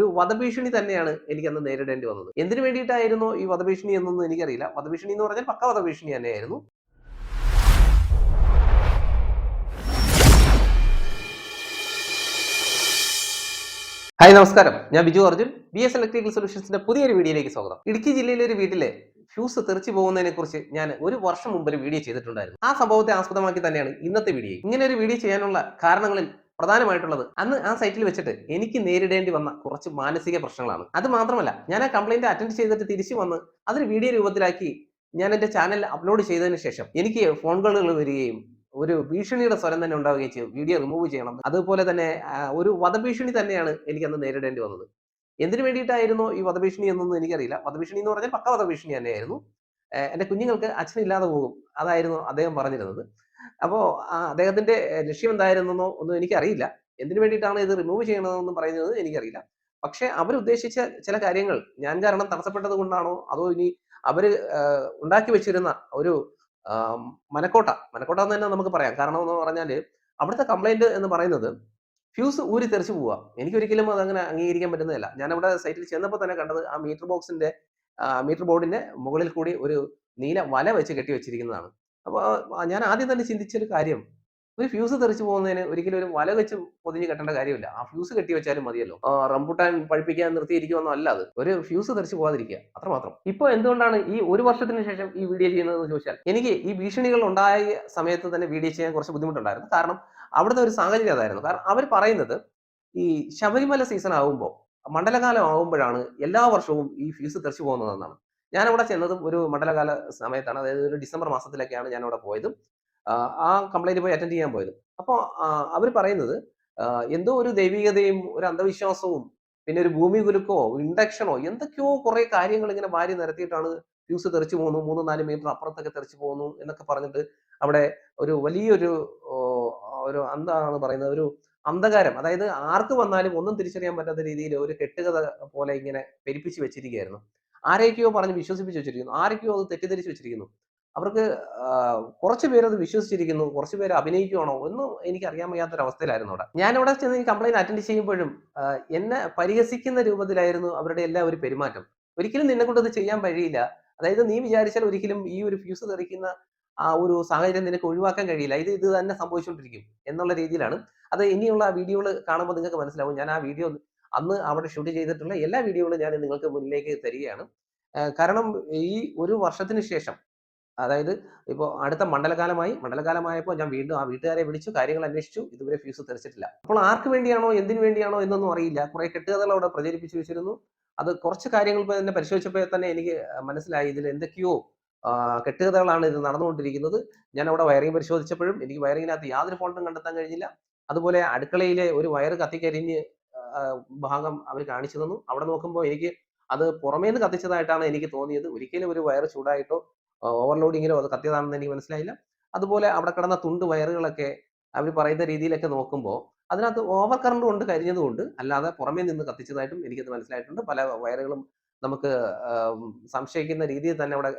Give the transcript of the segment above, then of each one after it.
ഒരു വധഭീഷണി തന്നെയാണ് എനിക്ക് അന്ന് നേരിടേണ്ടി വന്നത്. എന്തിനു വേണ്ടിയിട്ടായിരുന്നു ഈ വധഭീഷണി എന്നൊന്നും എനിക്കറിയില്ല. വധഭീഷണി എന്ന് പറഞ്ഞാൽ പക്ക വധഭീഷണി തന്നെയായിരുന്നു. ഹായ് നമസ്കാരം. ഞാൻ Biju Arjun. B S electrical സൊല്യൂഷൻസിന്റെ പുതിയൊരു വീഡിയോയിലേക്ക് സ്വാഗതം. ഇടുക്കി ജില്ലയിലെ ഒരു വീട്ടിലെ ഫ്യൂസ് തെറിച്ചു പോകുന്നതിനെ കുറിച്ച് ഞാൻ ഒരു വർഷം മുമ്പ് ഒരു വീഡിയോ ചെയ്തിട്ടുണ്ടായിരുന്നു. ആ സംഭവത്തെ ആസ്പദമാക്കി തന്നെയാണ് ഇന്നത്തെ വീഡിയോ. ഇങ്ങനെ ഒരു വീഡിയോ ചെയ്യാനുള്ള കാരണങ്ങളിൽ പ്രധാനമായിട്ടുള്ളത്. അന്ന് ആ സൈറ്റിൽ വെച്ചിട്ട് എനിക്ക് നേരിടേണ്ടി വന്ന കുറച്ച് മാനസിക പ്രശ്നങ്ങളാണ്. അത് മാത്രമല്ല ഞാൻ ആ കംപ്ലൈന്റ് അറ്റൻഡ് ചെയ്തിട്ട് തിരിച്ചു വന്ന് അതൊരു വീഡിയോ രൂപത്തിലാക്കി ഞാൻ എന്റെ ചാനലിൽ അപ്ലോഡ് ചെയ്തതിന് ശേഷം എനിക്ക് ഫോൺ കോളുകൾ വരികയും ഒരു ഭീഷണിയുടെ സ്വരം തന്നെ ഉണ്ടാവുകയും ചെയ്യും വീഡിയോ റിമൂവ് ചെയ്യണം. അതുപോലെ തന്നെ ഒരു വധഭീഷണി തന്നെയാണ് എനിക്ക് അന്ന് നേരിടേണ്ടി വന്നത്. എന്തിനു വേണ്ടിയിട്ടായിരുന്നു ഈ വധഭീഷണി എന്നൊന്നും എനിക്കറിയില്ല. വധഭീഷണി എന്ന് പറഞ്ഞാൽ പക്ക വധഭീഷണി തന്നെയായിരുന്നു. എന്റെ കുഞ്ഞുങ്ങൾക്ക് അച്ഛനില്ലാതെ പോകും. അതായിരുന്നു അദ്ദേഹം പറഞ്ഞിരുന്നത്. അപ്പോൾ അദ്ദേഹത്തിന്റെ ലക്ഷ്യം എന്തായിരുന്നോ ഒന്നും എനിക്കറിയില്ല. എന്തിനു വേണ്ടിയിട്ടാണ് ഇത് റിമൂവ് ചെയ്യണമെന്നൊന്നും പറയുന്നത് എനിക്കറിയില്ല. പക്ഷെ അവരുദ്ദേശിച്ച ചില കാര്യങ്ങൾ ഞാൻ കാരണം തടസ്സപ്പെട്ടത് കൊണ്ടാണോ അതോ ഇനി അവർ ഉണ്ടാക്കി വെച്ചിരുന്ന ഒരു മനക്കോട്ട മനക്കോട്ട എന്ന് തന്നെ നമുക്ക് പറയാം. കാരണം എന്ന് പറഞ്ഞാൽ അവിടുത്തെ കംപ്ലൈന്റ് എന്ന് പറയുന്നത് ഫ്യൂസ് ഊരി തെറിച്ചു പോവുക എനിക്കൊരിക്കലും അങ്ങനെ അംഗീകരിക്കാൻ പറ്റുന്നതല്ല. ഞാൻ അവിടെ സൈറ്റിൽ ചെന്നപ്പോൾ തന്നെ കണ്ടത് ആ മീറ്റർ ബോക്സിന്റെ മീറ്റർ ബോർഡിന്റെ മുകളിൽ കൂടി ഒരു നീല വല വെച്ച് കെട്ടി വെച്ചിരിക്കുന്നതാണ്. അപ്പോൾ ഞാൻ ആദ്യം തന്നെ ചിന്തിച്ചൊരു കാര്യം. ഒരു ഫ്യൂസ് തെറിച്ചു പോകുന്നതിന് ഒരിക്കലും ഒരു വല വെച്ച് പൊതിഞ്ഞ് കെട്ടേണ്ട കാര്യമില്ല. ആ ഫ്യൂസ് കെട്ടി വെച്ചാലും മതിയല്ലോ. റംബുട്ടാൻ പഴിപ്പിക്കാൻ നിർത്തിയിരിക്കുമെന്നോ അല്ല അത്. ഒരു ഫ്യൂസ് തെറിച്ചു പോകാതിരിക്കുക. അത്രമാത്രം. ഇപ്പോൾ എന്തുകൊണ്ടാണ് ഈ ഒരു വർഷത്തിന് ശേഷം ഈ വീഡിയോ ചെയ്യുന്നതെന്ന് ചോദിച്ചാൽ എനിക്ക് ഈ ഭീഷണികൾ ഉണ്ടായ സമയത്ത് തന്നെ വീഡിയോ ചെയ്യാൻ കുറച്ച് ബുദ്ധിമുട്ടുണ്ടായിരുന്നു. കാരണം അവിടുത്തെ ഒരു സാഹചര്യം അതായിരുന്നു. കാരണം അവർ പറയുന്നത് ഈ ശബരിമല സീസൺ ആകുമ്പോൾ മണ്ഡലകാലം ആകുമ്പോഴാണ് എല്ലാ വർഷവും ഈ ഫീസ് തെറിച്ചു പോകുന്നതെന്നാണ്. ഞാൻ ചെന്നതും ഒരു മണ്ഡലകാല സമയത്താണ്. അതായത് ഒരു ഡിസംബർ മാസത്തിലൊക്കെയാണ് ഞാൻ അവിടെ പോയതും. ആ, കംപ്ലൈന്റ് പോയി അറ്റൻഡ് ചെയ്യാൻ പോയതും. അപ്പോൾ അവർ പറയുന്നത് എന്തോ ഒരു ദൈവികതയും ഒരു അന്ധവിശ്വാസവും പിന്നെ ഒരു ഭൂമി കുലുക്കോ ഇൻഡക്ഷനോ എന്തൊക്കെയോ കുറെ കാര്യങ്ങൾ ഇങ്ങനെ വാരി നിരത്തിയിട്ടാണ് ഫ്യൂസ് തെറിച്ചു പോകുന്നു. മൂന്ന് നാല് മീറ്റർ അപ്പുറത്തൊക്കെ തെറിച്ചു പോകുന്നു എന്നൊക്കെ പറഞ്ഞിട്ട് അവിടെ ഒരു വലിയൊരു ഒരു എന്താണ് പറയുന്നത്. ഒരു അന്ധകാരം. അതായത് ആർക്ക് വന്നാലും ഒന്നും തിരിച്ചറിയാൻ പറ്റാത്ത രീതിയിൽ ഒരു കെട്ടുകഥ പോലെ ഇങ്ങനെ പെരുപ്പിച്ച് വെച്ചിരിക്കുകയായിരുന്നു. ആരെയൊക്കെയോ പറഞ്ഞ് വിശ്വസിപ്പിച്ച് വെച്ചിരിക്കുന്നു. ആരൊക്കെയോ അത് തെറ്റിദ്ധരിച്ച് വെച്ചിരിക്കുന്നു. അവർക്ക് കുറച്ച് പേര് അത് വിശ്വസിച്ചിരിക്കുന്നു. കുറച്ച് പേര് അഭിനയിക്കുകയാണോ ഒന്നും എനിക്ക് അറിയാൻ വയ്യാത്തൊരു അവസ്ഥയിലായിരുന്നു അവിടെ. ഞാൻ അവിടെ ചെന്ന് ഈ കംപ്ലൈന്റ് അറ്റൻഡ് ചെയ്യുമ്പോഴും എന്നെ പരിഹസിക്കുന്ന രൂപത്തിലായിരുന്നു അവരുടെ എല്ലാ ഒരു പെരുമാറ്റം. ഒരിക്കലും നിന്നെ കൊണ്ട് ഇത് ചെയ്യാൻ കഴിയില്ല അതായത് നീ വിചാരിച്ചാൽ ഒരിക്കലും ഈ ഒരു ഫ്യൂസ് തെറിക്കുന്ന ആ ഒരു സാഹചര്യം നിനക്ക് ഒഴിവാക്കാൻ കഴിയില്ല. ഇത് ഇത് തന്നെ സംഭവിച്ചുകൊണ്ടിരിക്കും എന്നുള്ള രീതിയിലാണ്. അത് ഇനിയുള്ള വീഡിയോകൾ കാണുമ്പോൾ നിങ്ങൾക്ക് മനസ്സിലാവും. ഞാൻ ആ വീഡിയോ അന്ന് അവിടെ ഷൂട്ട് ചെയ്തിട്ടുള്ള എല്ലാ വീഡിയോകളും ഞാൻ നിങ്ങൾക്ക് മുന്നിലേക്ക് തരികയാണ്. കാരണം ഈ ഒരു വർഷത്തിന് ശേഷം അതായത് ഇപ്പോൾ അടുത്ത മണ്ഡലകാലമായി മണ്ഡലകാലമായപ്പോൾ ഞാൻ വീണ്ടും ആ വീട്ടുകാരെ വിളിച്ചു കാര്യങ്ങൾ അന്വേഷിച്ചു ഇതുവരെ ഫീസ് തെറിച്ചിട്ടില്ല. അപ്പോൾ ആർക്ക് വേണ്ടിയാണോ എന്തിനു വേണ്ടിയാണോ എന്നൊന്നും അറിയില്ല. കുറെ കെട്ടുകഥകൾ അവിടെ പ്രചരിപ്പിച്ചു വെച്ചിരുന്നു. അത് കുറച്ച് കാര്യങ്ങൾ തന്നെ പരിശോധിച്ചപ്പോൾ തന്നെ എനിക്ക് മനസ്സിലായി ഇതിൽ എന്തൊക്കെയോ കെട്ടുകഥകളാണ് ഇത് നടന്നുകൊണ്ടിരിക്കുന്നത്. ഞാൻ അവിടെ വയറിംഗ് പരിശോധിച്ചപ്പോഴും എനിക്ക് വയറിങ്ങിനകത്ത് യാതൊരു ഫോൾട്ടും കണ്ടെത്താൻ കഴിഞ്ഞില്ല. അതുപോലെ അടുക്കളയിലെ ഒരു വയർ കത്തിക്കരിഞ്ഞ് ഭാഗം അവർ കാണിച്ചു തന്നു. അവിടെ നോക്കുമ്പോൾ എനിക്ക് അത് പുറമേന്ന് കത്തിച്ചതായിട്ടാണ് എനിക്ക് തോന്നിയത്. ഒരിക്കലും ഒരു വയർ ചൂടായിട്ടോ ഓവർലോഡിങ്ങിലോ അത് കത്തിയതാണെന്ന് എനിക്ക് മനസ്സിലായില്ല. അതുപോലെ അവിടെ കിടന്ന തുണ്ട് വയറുകളൊക്കെ അവർ പറയുന്ന രീതിയിലൊക്കെ നോക്കുമ്പോൾ അതിനകത്ത് ഓവർ കറണ്ട് കൊണ്ട് കരിഞ്ഞതുകൊണ്ട് അല്ലാതെ പുറമേ നിന്ന് കത്തിച്ചതായിട്ടും എനിക്കത് മനസ്സിലായിട്ടുണ്ട്. പല വയറുകളും നമുക്ക് സംശയിക്കുന്ന രീതിയിൽ തന്നെ അവിടെ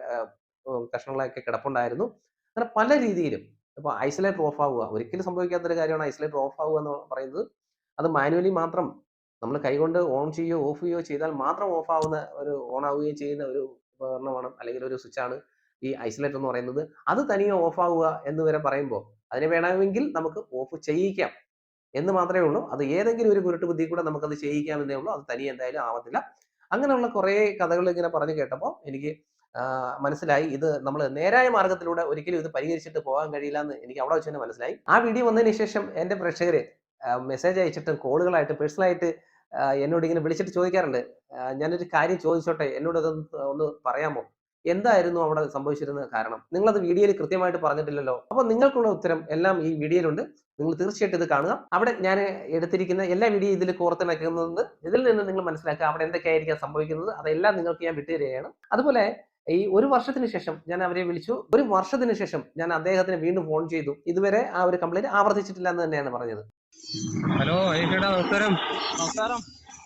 കഷ്ണങ്ങളൊക്കെ കിടപ്പുണ്ടായിരുന്നു. അങ്ങനെ പല രീതിയിലും. ഇപ്പൊ ഐസൊലേറ്റർ ഓഫ് ആവുക ഒരിക്കലും സംഭവിക്കാത്തൊരു കാര്യമാണ് ഐസൊലേറ്റർ ഓഫ് ആവുക എന്ന് പറയുന്നത്. അത് മാനുവലി മാത്രം നമ്മൾ കൈകൊണ്ട് ഓൺ ചെയ്യുകയോ ഓഫ് ചെയ്യുകയോ ചെയ്താൽ മാത്രം ഓഫ് ആവുന്ന ഒരു ഓൺ ആവുകയും ചെയ്യുന്ന ഒരു ഉപകരണമാണ് അല്ലെങ്കിൽ ഒരു സ്വിച്ചാണ് ഈ ഐസൊലേറ്റ് എന്ന് പറയുന്നത്. അത് തനിയെ ഓഫ് ആവുക എന്ന് വരെ പറയുമ്പോൾ അതിനെ വേണമെങ്കിൽ നമുക്ക് ഓഫ് ചെയ്യിക്കാം എന്ന് മാത്രമേ ഉള്ളൂ. അത് ഏതെങ്കിലും ഒരു കുരുട്ട് ബുദ്ധി കൂടെ നമുക്കത് ചെയ്യിക്കാമെന്നേ ഉള്ളൂ. അത് തനിയെ എന്തായാലും ആവത്തില്ല. അങ്ങനെയുള്ള കുറേ കഥകൾ ഇങ്ങനെ പറഞ്ഞു കേട്ടപ്പോൾ എനിക്ക് മനസ്സിലായി. ഇത് നമ്മൾ നേരായ മാർഗത്തിലൂടെ ഒരിക്കലും ഇത് പരിഹരിച്ചിട്ട് പോകാൻ കഴിയില്ല എന്ന് എനിക്ക് അവിടെ വെച്ച് തന്നെ മനസ്സിലായി. ആ വീഡിയോ വന്നതിന് ശേഷം എന്റെ പ്രേക്ഷകർ മെസ്സേജ് അയച്ചിട്ടും കോളുകളായിട്ട് പേഴ്സണലായിട്ട് എന്നോട് ഇങ്ങനെ വിളിച്ചിട്ട് ചോദിക്കാറുണ്ട്. ഞാനൊരു കാര്യം ചോദിച്ചോട്ടെ എന്നോട് അതൊന്ന് ഒന്ന് പറയാമോ? എന്തായിരുന്നു അവിടെ സംഭവിച്ചിരുന്ന കാരണം? നിങ്ങളത് വീഡിയോയിൽ കൃത്യമായിട്ട് പറഞ്ഞിട്ടില്ലല്ലോ. അപ്പോൾ നിങ്ങൾക്കുള്ള ഉത്തരം എല്ലാം ഈ വീഡിയോയിലുണ്ട്. നിങ്ങൾ തീർച്ചയായിട്ടും ഇത് കാണുക. അവിടെ ഞാൻ എടുത്തിരിക്കുന്ന എല്ലാ വീഡിയോ ഇതിൽ കോർത്തിണക്കുന്നത് ഇതിൽ നിന്ന് നിങ്ങൾ മനസ്സിലാക്കുക അവിടെ എന്തൊക്കെയായിരിക്കാം സംഭവിക്കുന്നത്. അതെല്ലാം നിങ്ങൾക്ക് ഞാൻ വിട്ടുതരികയാണ്. അതുപോലെ ഈ ഒരു വർഷത്തിന് ശേഷം ഞാൻ അവരെ വിളിച്ചു. ഒരു വർഷത്തിന് ശേഷം ഞാൻ അദ്ദേഹത്തിന് വീണ്ടും ഫോൺ ചെയ്തു. ഇതുവരെ ആ ഒരു കംപ്ലൈന്റ് ആവർത്തിച്ചിട്ടില്ല എന്ന് തന്നെയാണ് പറഞ്ഞത്. ഹലോ നമസ്കാരം. നമസ്കാരം.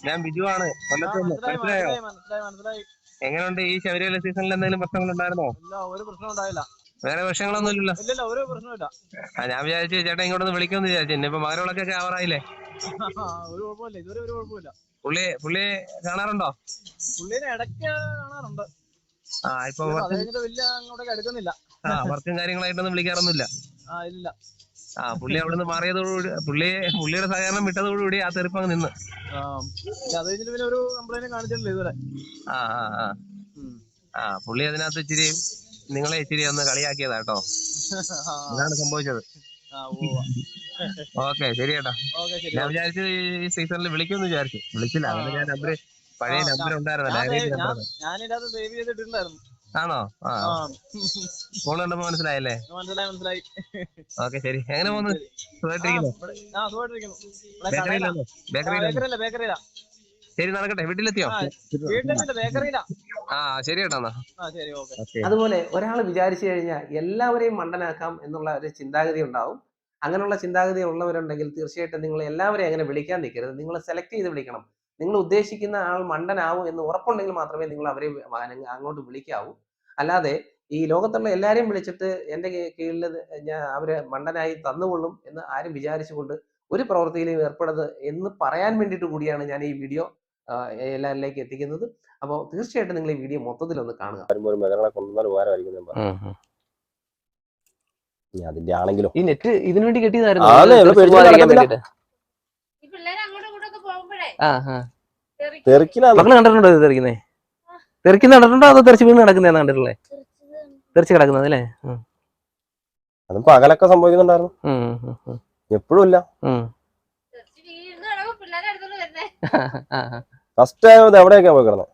ഞാൻ ബിജു ആണ്. മനസ്സിലായി എങ്ങനെയുണ്ട്? ഈ ശബരിമല സീസണിൽ എന്തെങ്കിലും പ്രശ്നങ്ങൾ ഉണ്ടായിരുന്നോ ഇല്ല ഒരു പ്രശ്നം ഉണ്ടായില്ല. വേറെ പ്രശ്നങ്ങളൊന്നും ഇല്ലല്ലോ ഇല്ലില്ല ഒരു പ്രശ്നമില്ല ഞാൻ വിചാരിച്ചു ചേട്ടാ ഇങ്ങോട്ടൊന്ന് വിളിക്കുമെന്ന് വിചാരിച്ചു. ഇപ്പൊ മകരവിളക്കൊക്കെ ആവറായില്ലേ? ഒരു കുഴപ്പമില്ല. ഇതുവരെ ഒരു കുഴപ്പമില്ല. പുള്ളി പുള്ളി കാണാറുണ്ടോ? പുള്ളിനെ ഇടയ്ക്ക് കാണാറുണ്ട്. ആ ഇപ്പൊ ആ വർക്കും കാര്യങ്ങളായിട്ടൊന്നും വിളിക്കാറൊന്നുമില്ല. ആ പുള്ളി അവിടെ നിന്ന് മാറിയതോടുകൂടി പുള്ളി പുള്ളിയുടെ സഹകരണം വിട്ടതോടുകൂടി ആ തെറുപ്പ് അങ്ങ് നിന്ന്. ആ പുള്ളി അതിനകത്ത് ഇച്ചിരി നിങ്ങളെ ഇച്ചിരി ഒന്ന് കളിയാക്കിയതാ കേട്ടോ അതാണ് സംഭവിച്ചത്. ഓക്കെ ശരി കേട്ടോ ഞാൻ വിചാരിച്ചു ഈ സീസണിൽ വിളിക്കുമെന്ന് വിചാരിച്ചു. വിളിച്ചില്ല അങ്ങനെ ഞാൻ നമ്പർ പഴയ നമ്പർ ഉണ്ടായിരുന്നല്ലോ സേവ്- ചെയ്തിട്ടുണ്ടായിരുന്നു. ആണോ? ആ. ഫോൺ കണ്ടപ്പോ മനസ്സിലായല്ലേ? മനസ്സിലായി മനസ്സിലായി. ഓക്കെ ശരി. എങ്ങനെ പോകുന്നു? സുഖമായിട്ടിരിക്കുന്നു? ശരി നടക്കട്ടെ. വീട്ടിലെത്തിയോ? ആ ശരി കേട്ടോ ആ ശരി ഓക്കെ. ഓക്കെ. അതുപോലെ ഒരാൾ വിചാരിച്ചു കഴിഞ്ഞാൽ എല്ലാവരെയും മണ്ടനാക്കാം എന്നുള്ള ഒരു ചിന്താഗതി ഉണ്ടാവും. അങ്ങനെയുള്ള ചിന്താഗതി ഉള്ളവരുണ്ടെങ്കിൽ തീർച്ചയായിട്ടും നിങ്ങൾ എല്ലാവരെയും അങ്ങനെ വിളിക്കാൻ നിൽക്കരുത്. നിങ്ങൾ സെലക്ട് ചെയ്ത് വിളിക്കണം. നിങ്ങൾ ഉദ്ദേശിക്കുന്ന ആൾ മണ്ടനാവും എന്ന് ഉറപ്പുണ്ടെങ്കിൽ മാത്രമേ നിങ്ങൾ അവരെ അങ്ങോട്ട് വിളിക്കാവൂ. അല്ലാതെ ഈ ലോകത്തുള്ള എല്ലാവരെയും വിളിച്ചിട്ട് എന്റെ കീഴിൽ ഞാൻ അവരെ മണ്ടനായി തന്നുകൊള്ളും എന്ന് ആരും വിചാരിച്ചുകൊണ്ട് ഒരു പ്രവൃത്തിയിലും ഏർപ്പെടരുത് എന്ന് പറയാൻ വേണ്ടിയിട്ട് കൂടിയാണ് ഞാൻ ഈ വീഡിയോ എല്ലാവരിലേക്ക് എത്തിക്കുന്നത്. അപ്പോൾ തീർച്ചയായിട്ടും നിങ്ങൾ ഈ വീഡിയോ മൊത്തത്തിൽ ഒന്ന് കാണുക അതിന്റെ ആണെങ്കിലും? ഈ നെറ്റ് ഇതിനു വേണ്ടി കെട്ടിയതായിരുന്നു ആ, അതെ, ഇവിടെ പേടിച്ച് നടക്കത്തില്ല. ഈ പിള്ളേര് അങ്ങോട്ടും ഇങ്ങോട്ടൊക്കെ പോകുമ്പോഴേ ആ ആ തെറിക്ക് തെറിക്കിലാണ് മക്കൾ കണ്ടിട്ടുണ്ടോ ഇത് തെറിക്കുന്നേ? തെറിക്കുന്ന കണ്ടിട്ടുണ്ടോ അതോ തെറിച്ച് വീണ് കിടക്കുന്നതാണ് കണ്ടിട്ടുള്ളേ? തെറിച്ചത് തെറിച്ച് കിടക്കുന്നത് അല്ലേ? സംഭവിക്കുന്നുണ്ടായിരുന്നു. എപ്പോഴും ഇല്ല. ഫസ്റ്റ് എവിടെയൊക്കെയാ പോയി കിടന്നത്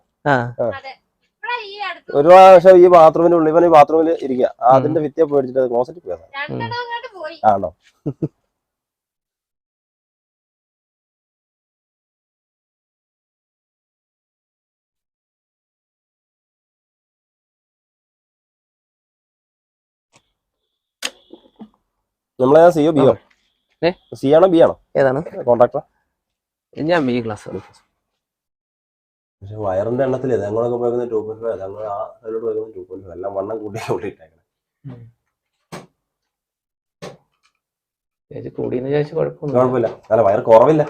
ഈ അടുത്ത്. ഒരു പ്രാവശ്യം ഈ ബാത്റൂമിന്റെ ഉള്ളിൽ ഇവൻ ഈ ബാത്റൂമിൽ ഇരിക്കുക. അതിന്റെ വിത്തിയെ പേടിച്ചിട്ട് ക്ലോസറ്റിൽ പോയതാണ് പോയി. ആണോ? നമ്മളെ സിഒ ബിയോ? സി ആണോ ബി ആണോ? ഏതാണ്? കോൺട്രാക്ടർ ഞാൻ ബി ക്ലാസ് പക്ഷെ വയറിന്റെ എണ്ണത്തിൽ ഞങ്ങളൊക്കെ പോയിരുന്ന ടൂ പോയിന്റ് ഫൈവ് ഞങ്ങൾ ആ സൈഡിലോട്ട് പോയിരുന്ന ടൂ പോയിന്റ് ഫൈവ് എല്ലാം വണ്ണം കൂട്ടി കൂട്ടിയിട്ടേക്കണം കൂടിയെന്ന് വിചാരിച്ചു കുഴപ്പമില്ല. അല്ല വയറ് കുറവില്ല.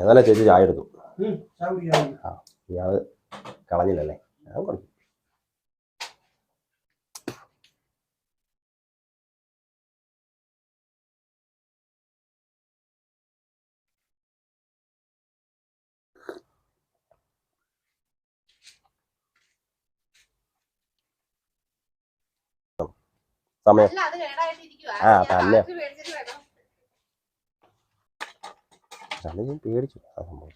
ഏതായാലും ചേച്ചി ചായ എടുത്തു. ആ ഇയാൾ കളഞ്ഞില്ലല്ലേ ഞാൻ കുഴപ്പം സമയം. അല്ല അത് കേടായിട്ടിരിക്കുവാ. ആ, തന്നെ. ഞാൻ പേടിച്ചു. ആ സംഭവം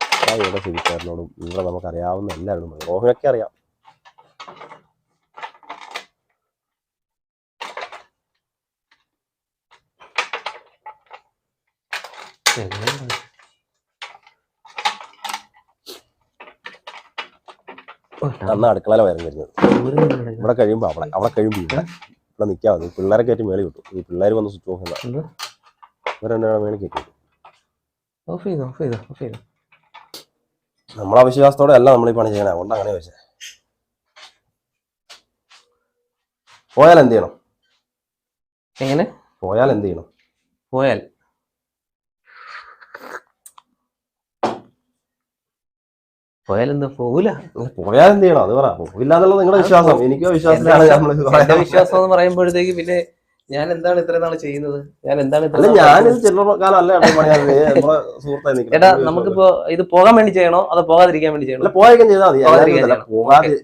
ആ ഇവിടെ ചിരിക്കാരനോടും ഇവിടെ നമുക്കറിയാവുന്ന എല്ലാവരോടും പറയും റോഹിനൊക്കെ അറിയാം. അന്ന് അടുക്കളയിലെ വയറും കഴിഞ്ഞത് ഇവിടെ കഴിയുമ്പോൾ അവിടെ അവിടെ കഴിയുമ്പോൾ ഇവിടെ ഇവിടെ നിൽക്കാൻ മതി. പിള്ളേരെ കയറ്റി മേളിൽ കിട്ടും ഈ പിള്ളേർ വന്ന് സ്വിച്ച് ഓഫ് ചെയ്യുന്ന? ഇവർ മേളിൽ കയറ്റി ഓഫ് ചെയ്തോ ഓഫ് ചെയ്തോ ഓഫ് ചെയ്തോ? നമ്മളെ അവിശ്വാസത്തോടെ അല്ല നമ്മൾ ഈ പണി ചെയ്യണേ. അതുകൊണ്ട് അങ്ങനെ വെച്ചേ പോയാൽ എന്ത് ചെയ്യണം? എങ്ങനെ? പോയാൽ എന്ത് ചെയ്യണം? പോയാൽ. പോയാൽ എന്താ? പോകൂല പോയാൽ എന്ത് ചെയ്യണം? അത് പറ. പോയില്ല എന്നുള്ളത് നിങ്ങളുടെ വിശ്വാസം. എനിക്കോ വിശ്വാസത്തിലാണ് നമ്മൾ വിശ്വാസം എന്ന് പറയുമ്പോഴത്തേക്ക് പിന്നെ ഞാൻ എന്താണ് ഇത്ര നാൾ ചെയ്യുന്നത്? ഞാൻ എന്താണ് ഇത്ര അല്ല ഞാനിത് ചില്ലറ കാലം അല്ല എടാ നമുക്കിപ്പോ ഇത് പോകാൻ വേണ്ടി ചെയ്യണോ? അതോ പോകാതിരിക്കാൻ വേണ്ടി ചെയ്യണോ? ചെയ്താൽ മതി.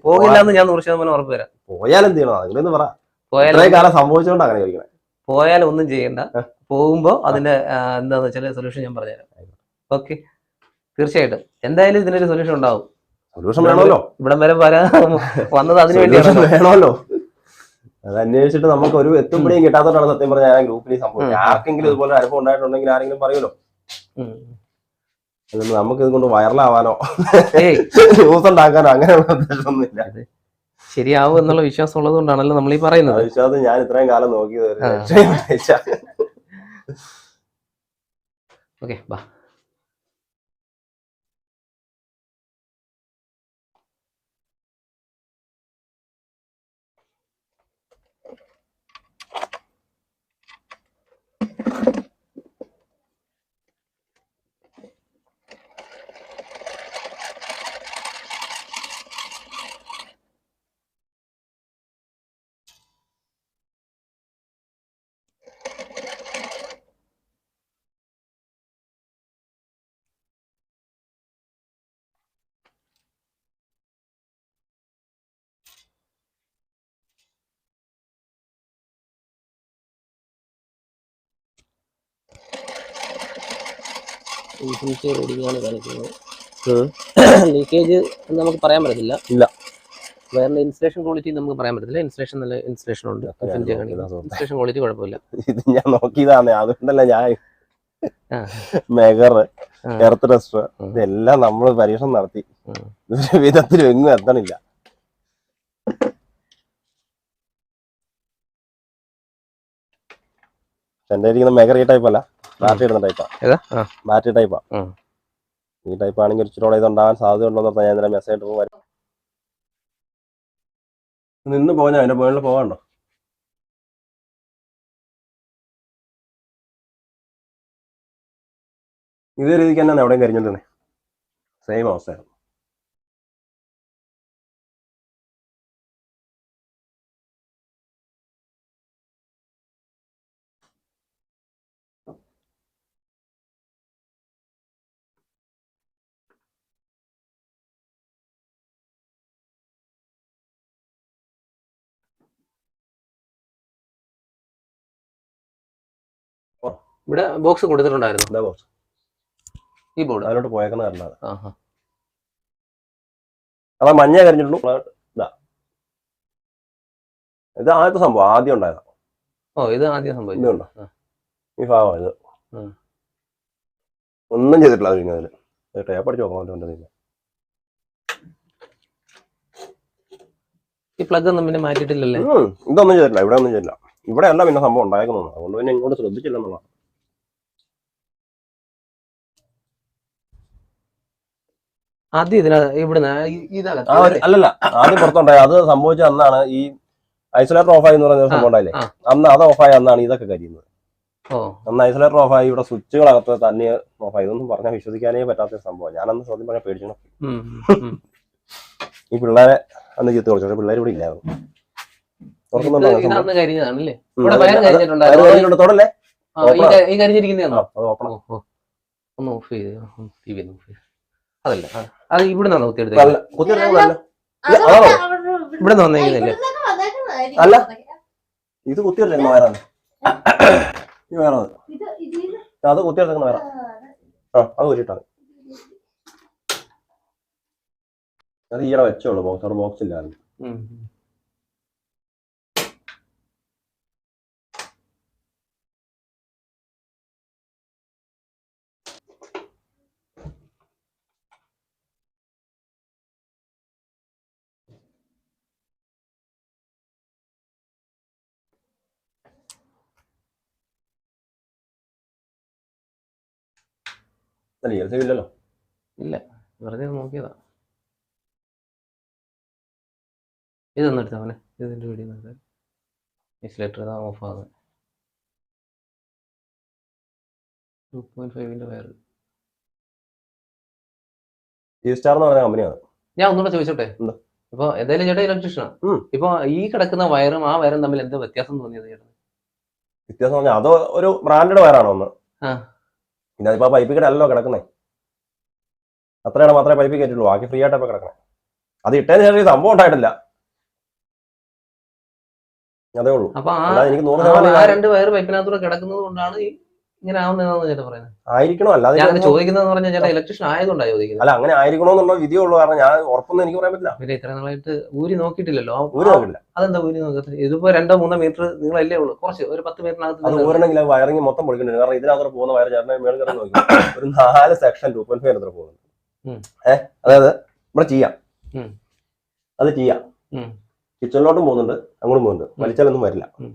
പോകില്ല എന്ന് ഞാൻ നൂറ് ശതമാനം ഉറപ്പ് തരാം. പോയാൽ എന്ത് ചെയ്യണം? പറ. പോയാൽ ഇത്രയും കാലം സംഭവിച്ചുകൊണ്ട് അങ്ങനെ ചോദിക്കണേ. പോയാൽ ഒന്നും ചെയ്യണ്ട. പോകുമ്പോ അതിന്റെ എന്താന്ന് വെച്ചാൽ സൊല്യൂഷൻ ഞാൻ പറഞ്ഞുതരാം. ഓക്കെ. തീർച്ചയായിട്ടും. എന്തായാലും ഇതിനൊരു സൊല്യൂഷൻ ഉണ്ടാവും. സൊല്യൂഷൻ വേണമല്ലോ. ഇവിടം വരെ വരാ. വന്നത് അതിനു വേണ്ടി വേണമല്ലോ. അത് അന്വേഷിച്ചിട്ട് നമുക്ക് ഒരു എത്തുമ്പോഴേയും കിട്ടാത്തതാണ് സത്യം പറഞ്ഞ ഞാൻ ഗ്രൂപ്പിൽ സംഭവിച്ചത് ആർക്കെങ്കിലും ഇതുപോലെ അനുഭവം ഉണ്ടായിട്ടുണ്ടെങ്കിൽ ആരെങ്കിലും പറയുമല്ലോ. നമുക്ക് ഇത് കൊണ്ട് വൈറലാവാനോ ന്യൂസ് ഉണ്ടാക്കാനോ? അങ്ങനെയുള്ള ഉദ്ദേശമൊന്നുമില്ല. ശരിയാവും എന്നുള്ള വിശ്വാസം ഉള്ളത് കൊണ്ടാണല്ലോ നമ്മൾ ഈ പറയുന്നത്. വിശ്വാസം ഞാൻ ഇത്രയും കാലം നോക്കിയത്. ഓക്കെ ബാ. ഇൻഫിനിറ്റി റോഡിങ്ങാണ് കാണിക്കുന്നത്. ലീക്കേജ് എന്ന് നമുക്ക് പറയാൻ പറ്റത്തില്ല. ഇല്ല. വേറെ ഇൻസുലേഷൻ ക്വാളിറ്റി നമുക്ക് പറയാൻ പറ്റത്തില്ല. ഇൻസുലേഷൻ നല്ല ഇൻസുലേഷൻ ഉണ്ട്. ഇൻസുലേഷൻ ക്വാളിറ്റി കുഴപ്പമില്ല. ഇത് ഞാൻ നോക്കിയതാണ്. അതുകൊണ്ടല്ല ഞാൻ. മെഗർ എർത്ത് ടെസ്റ്റർ ഇതെല്ലാം നമ്മൾ പരീക്ഷണം നടത്തി. വിധത്തിലും എങ്ങും എത്തണില്ല. എന്റെ ഇരിക്കുന്ന മെഗർ ഈ ടൈപ്പ് അല്ല? ബാറ്ററി ഇടുന്ന ടൈപ്പാ ഏതാ? ബാറ്ററി ടൈപ്പാ ഈ ടൈപ്പ് ആണെങ്കിൽ ഇച്ചിരി ഇത് ഉണ്ടാവാൻ സാധ്യത ഉണ്ടോ എന്ന് ഞാൻ മെസ്സേജ് ഇട്ടു വരും. നിന്ന് പോകാൻ അതിന്റെ മുകളിൽ പോകാണ്ടോ ഇതേ രീതിക്ക് തന്നെയാണ് എവിടെയും കരിഞ്ഞോണ്ടിരുന്നത് സെയിം അവസ്ഥയാണ്. ഇവിടെ ബോക്സ് കൊടുത്തിട്ടുണ്ടായിരുന്നു? എന്താ ബോക്സ് ഈ ബോർഡ് അതിലോട്ട് പോയേക്കുന്ന കാരണമാണ്. ആഹാ. അതാ മഞ്ഞ കരഞ്ഞിട്ടുള്ളൂ ഇതാ. ഇത് ആദ്യത്തെ സംഭവം ആദ്യം ഉണ്ടായതാ. ഓ ഇത് ആദ്യം സംഭവം ഇതുണ്ടോ ഈ ഭാഗം ഇത്. ഒന്നും ചെയ്തിട്ടില്ല അത് കഴിഞ്ഞതിൽ ടേപ്പ് അടിച്ച് നോക്കാൻ വേണ്ടി ഈ പ്ലഗ് ഒന്നും പിന്നെ മാറ്റിയിട്ടില്ലല്ലേ? ഇതൊന്നും ചെയ്തിട്ടില്ല. ഇവിടെ ഒന്നും ചെയ്തില്ല ഇവിടെ അല്ല പിന്നെ സംഭവം ഉണ്ടായേക്കുന്നത്. അതുകൊണ്ട് പിന്നെ ഇങ്ങോട്ട് ശ്രദ്ധിച്ചില്ല എന്നുള്ള ആദ്യം ഇതിന ഇവിടുന്ന് ഈ- ആ ഒരു അല്ലല്ല. ആദ്യം പുറത്തുണ്ടായി അത് സംഭവിച്ച അന്നാണ് ഈ ഐസൊലേറ്റർ ഓഫായി എന്ന് പറഞ്ഞ സംഭവം ഉണ്ടായില്ലേ? ആ. അന്ന് അത് ഓഫായി അന്നാണ് ഇതൊക്കെ കരിയുന്നത്. ഓ. അന്ന് ഐസൊലേറ്റർ ആയി ഇവിടെ സ്വിച്ചുകളകത്ത് തന്നെ ഓഫായി. ഇതൊന്നും പറഞ്ഞാൽ വിശ്വസിക്കാനേ പറ്റാത്ത ഒരു സംഭവം. ഞാനന്ന് സത്യം പറഞ്ഞാൽ പേടിച്ചു ഉം, ഉം. ഈ പിള്ളേരെ അന്ന് ചീത്ത കുറച്ചു പിള്ളേർ ഇവിടെ ഇല്ലായിരുന്നു. ഇത് ആ സംഭവം? ഇതന്ന് കരിഞ്ഞതാണല്ലേ? ഉം, ഇവിടെ അത് വയർ അത് കരിഞ്ഞിട്ടുണ്ടായിരുന്നു കരിഞ്ഞിട്ടുണ്ട്. തൊടല്ലേ? ആ, ഈ ക- ഈ കരിഞ്ഞിരിക്കുന്നതാണോ? അത് ഓപ്പൺ ഓ ഓ. ഒന്ന് ഓഫ് ചെയ്ത് ടി വി ഓഫ് ചെയ്ത് അതല്ല. അത് ഇവിടെ നിന്നാണ് കുത്തിയെടുത്തത് എടുത്തോ? ഇവിടെ നിന്ന് വന്നേക്കുന്നില്ലേ. അല്ല. ഇത് കുത്തി വയറാണ്. ഈ വയറാണ് ഇത് ഇതിന് അത് കുത്തിയെടുക്കുന്ന വയറാ. ആ അത്. ഊരിട്ടാണ് അത് ഈയിടെ വെച്ചോളൂ ബോക്സ് അവിടെ ബോക്സ് ഇല്ലായിരുന്നു. അല്ല ഇയർ ഇല്ലല്ലോ. ഇല്ല. വെറുതെ നോക്കിയതാ. ഇതൊന്നും എടുത്താ അവനെ ഇതിന്റെ വീഡിയോ നോക്കാൻ ഇൻസുലേറ്റർ ഇതാ ഓഫ് ആകുന്നത് ടു പോയിന്റ് ഫൈവിന്റെ വയർ സ്റ്റാർ എന്ന് പറഞ്ഞ കമ്പനിയാണ് ഞാൻ ഒന്നുകൂടെ ചോദിച്ചോട്ടെ? ഇപ്പൊ എന്തായാലും ചേട്ടാ ഇലക്ട്രീഷ്യനാണ് ഇപ്പൊ ഈ കിടക്കുന്ന വയറും ആ വയറും തമ്മിൽ എന്താ വ്യത്യാസം തോന്നിയത് ചേട്ടൻ വ്യത്യാസം പറഞ്ഞാൽ അത് ഒരു ബ്രാൻഡഡ് വയറാണോ ഒന്ന്. പിന്നെ അതിപ്പോ പൈപ്പിൽ കിടല്ലോ കിടക്കുന്നേ. അത്രയാണ് മാത്രമേ പൈപ്പിൽ കയറ്റുള്ളൂ ബാക്കി ഫ്രീ ആയിട്ടപ്പോ കിടക്കണേ അത് ഇട്ടതിന് ശേഷം ഈ സംഭവം ഉണ്ടായിട്ടില്ല. അതേ ഉള്ളൂ. അപ്പൊ എനിക്ക് നൂറ് ശതമാനം രണ്ട് വയർ പൈപ്പിനകത്തൂടെ കിടക്കുന്നത് കൊണ്ടാണ് ഇങ്ങനെ ആവുന്നതാണെന്ന് ചേട്ടൻ പറയുന്നത് ആയിരിക്കണോ? അല്ലാതെ ഞാൻ ഇതൊന്നും- ചോദിക്കുന്നതെന്ന് പറഞ്ഞാൽ ചേട്ടാ ഇലക്ട്രീഷ്യൻ ആയതുകൊണ്ടാണ് ചോദിക്കുന്നത്. അല്ല അങ്ങനെ ആയിരിക്കണോ എന്നുള്ള വിധിയുള്ളൂ. കാരണം ഞാൻ ഉറപ്പൊന്നും എനിക്ക് പറയാൻ പറ്റില്ല. പിന്നെ ഇത്ര നാളായിട്ട് ഊരി നോക്കിയിട്ടില്ലല്ലോ. ആ- ഊര് നോക്കില്ല അതെന്താ ഊരി നോക്കാത്ത ഇതിപ്പോ രണ്ടോ മൂന്നോ മീറ്റർ നിങ്ങളല്ലേ ഉള്ളൂ. കുറച്ച് ഒരു പത്ത് അത് മീറ്ററിനകത്ത് ആ വയറിങ് മൊത്തം പൊളിക്കണ്ടേ? കാരണം ഇതിനകത്ത് പോകുന്ന വയർ ചേട്ടനെ മേളിൽ കയറി നോക്കി. ഒരു നാല് സെക്ഷൻ ടു പോയിന്റ് ഫൈവ് ഉം. പോകുന്നുണ്ട് ഏഹ് അതായത് ഇവിടെ ചെയ്യാം. ഉം. അത് ചെയ്യാം. ഉം. കിച്ചണിലോട്ടും പോകുന്നുണ്ട് അങ്ങോട്ടും പോകുന്നുണ്ട്. വലിച്ചാലൊന്നും വരില്ല. ഉം.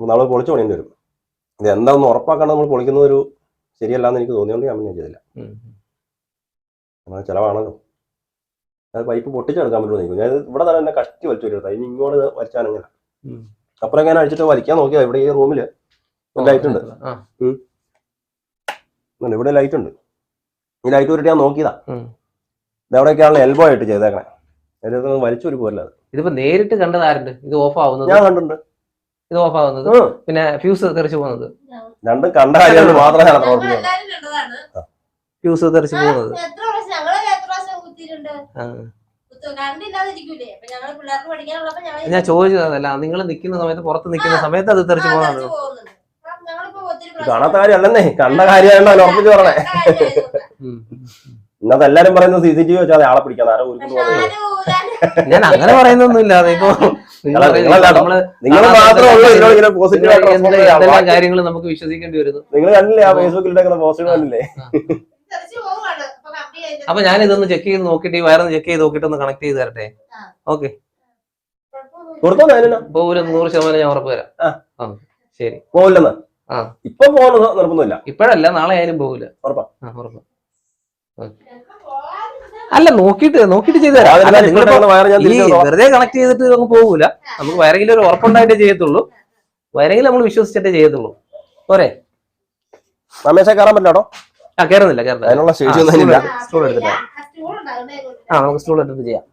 നമ്മൾ പൊളിച്ചു പണിയേണ്ടി വരും. ഇത് എന്താണെന്ന് ഉറപ്പാക്കാണ്ട് നമ്മൾ പൊളിക്കുന്നത് ഒരു ശരിയല്ലാന്ന് എനിക്ക് തോന്നിയോണ്ട് ഞാൻ ഞാൻ ചെയ്തില്ല. നമ്മളെ ചിലവാണല്ലോ. അത് പൈപ്പ് പൊട്ടിച്ചെടുക്കാൻ പറ്റുമോ ഞാൻ ഇവിടെ തന്നെ എന്നെ കഷ്ടി വലിച്ചു വരുന്നത് ഇനി ഇങ്ങോട്ട് വലിച്ചാനെങ്ങനെ ഉം. അപ്പുറം ഞാൻ അടിച്ചിട്ട് വലിക്കാൻ നോക്കിയാ ഇവിടെ ഈ റൂമിൽ ലൈറ്റ് ഉണ്ട്. ഇവിടെ ലൈറ്റ് ഉണ്ട്. ഈ ലൈറ്റ് ഉരുട്ടി ഞാൻ നോക്കിയതാ. ഉം. ഇതെവിടെയൊക്കെയാണല്ലോ എൽബോ ആയിട്ട് ചെയ്തേക്കണേ. വലിച്ചൊരു പോരല്ല ഇതിപ്പോ നേരിട്ട് കണ്ടത് ഇത് ഓഫ് ആവുന്നത്? ഞാൻ കണ്ടിട്ടുണ്ട്. ഇത് ഓഫ് ആവുന്നത്. പിന്നെ ഫ്യൂസ് തെറിച്ചു പോകുന്നത്. രണ്ടും കണ്ട കാര്യങ്ങൾ മാത്രമേ ഞാൻ പ്രവർത്തിക്കുള്ളൂ ഞങ്ങളെല്ലാരും കണ്ടതാണ്. ഫ്യൂസ് തെറിച്ചു പോകുന്നത്. ഞാൻ ചോദിച്ചതല്ല നിങ്ങൾ നിൽക്കുന്ന സമയത്ത് പുറത്ത് നിൽക്കുന്ന സമയത്ത് അത് തെറിച്ചു പോകുന്നത്. കാണാത്ത കാര്യമല്ലെന്നേ. കണ്ട കാര്യമായോണ്ടാണ് ഉറപ്പിച്ച് പറഞ്ഞേ. ഇന്നത്തെ എല്ലാരും പറയുന്നത് സി സി ടി വി വെച്ചാൽ ആളെ പിടിക്കാൻ ആരോ ഞാൻ അങ്ങനെ പറയുന്നൊന്നുമില്ല. അതിപ്പോ നിങ്ങൾ മാത്രമേ കാര്യങ്ങൾ- നമുക്ക് വിശ്വസിക്കേണ്ടി വരുന്നു. നിങ്ങൾ കണ്ടില്ലേ ആ ഫേസ്ബുക്കിൽ പോസ്റ്റുകൾ കണ്ടില്ലേ. അപ്പൊ ഞാൻ ഇതൊന്ന് ചെക്ക് ചെയ്ത് നോക്കിട്ട് ഈ വയറൊന്ന് ചെക്ക് ചെയ്ത് നോക്കിട്ട് ഒന്ന് കണക്ട് ചെയ്ത് തരട്ടെ. ഓക്കെ ഒരു നൂറ് ശതമാനം ഞാൻ ഉറപ്പ് തരാം. ശരി. പോവില്ലെന്ന്? ആ. ഇപ്പൊ പോകുന്നത് നിർബന്ധമില്ല? ഇപ്പോഴല്ല നാളെ ആയാലും പോകില്ല ഉറപ്പാ? ആ ഓക്കെ അല്ല നോക്കിട്ട് നോക്കിട്ട് ചെയ്തു തരാം. ഈ വെറുതെ കണക്ട് ചെയ്തിട്ട് നമുക്ക് പോകൂല. നമുക്ക് വയറെങ്കിലും ഒരു ഉറപ്പുണ്ടായിട്ടേ ചെയ്യത്തുള്ളൂ. വയറെങ്കിലും നമ്മൾ വിശ്വസിച്ചിട്ടേ ചെയ്യത്തുള്ളൂ. പോരെ? രമേശെ കയറാൻ പറ്റോ ആ കയറുന്നില്ല കയറുന്നില്ല അതിനുള്ള ഒന്നും സ്റ്റൂൾ എടുത്തിട്ട്. ആ നമുക്ക് സ്റ്റൂൾ എടുത്തിട്ട് ചെയ്യാം.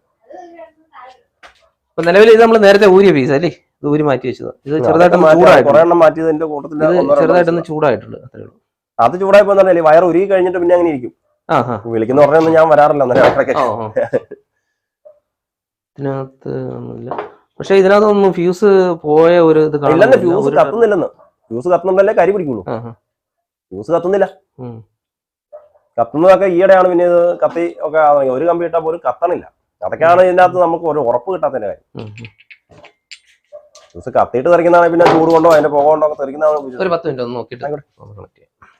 അപ്പൊ നിലവിൽ ഇത് നമ്മൾ നേരത്തെ ഊരിയ പീസ് അല്ലേ? ഇത് ഊരി മാറ്റി വെച്ചത്. ഇത് ചെറുതായിട്ട് കുറെ ചൂടായിട്ടുണ്ട് ചെറുതായിട്ടൊന്ന് ചൂടായിട്ടുണ്ട് അത്രേ ഉള്ളൂ. അത് ചൂടായി പോയി വയർ ഉരുകി കഴിഞ്ഞിട്ട് പിന്നെ അങ്ങനെ ഇരിക്കും. വിളിക്കുന്ന പറഞ്ഞൊന്നും ഞാൻ വരാറില്ല. ഇതിനകത്ത് ഒന്നുമില്ല പക്ഷെ ഇതിനകത്തൊന്നും ഫ്യൂസ് പോയ ഒരു ഇത് ഇല്ലെന്ന്. ഫ്യൂസ് കത്തുന്നില്ലെന്ന് ഫ്യൂസ് കത്തുന്നുണ്ടല്ലേ കരി പിടിക്കുള്ളൂ. ഫ്യൂസ് കത്തുന്നില്ല. കത്തുന്നതൊക്കെ ഈയിടെയാണ് പിന്നെ ഇത് കത്തി ഒക്കെ ഒരു കമ്പി ഇട്ടാൽ പോലും കത്തണില്ല അതൊക്കെയാണ് ഇതിനകത്ത് നമുക്ക് ഒരു ഉറപ്പ് കിട്ടാത്തതിന്റെ കാര്യം. ഫ്യൂസ് കത്തിയിട്ട് തെറിക്കുന്നതാണ് പിന്നെ ചൂട് കൊണ്ടോ അതിന്റെ പുക കൊണ്ടോ ഒക്കെ തെറിക്കുന്നതാണ് ഒരു പത്ത് മിനിറ്റ് ഒന്ന് നോക്കിയിട്ട്.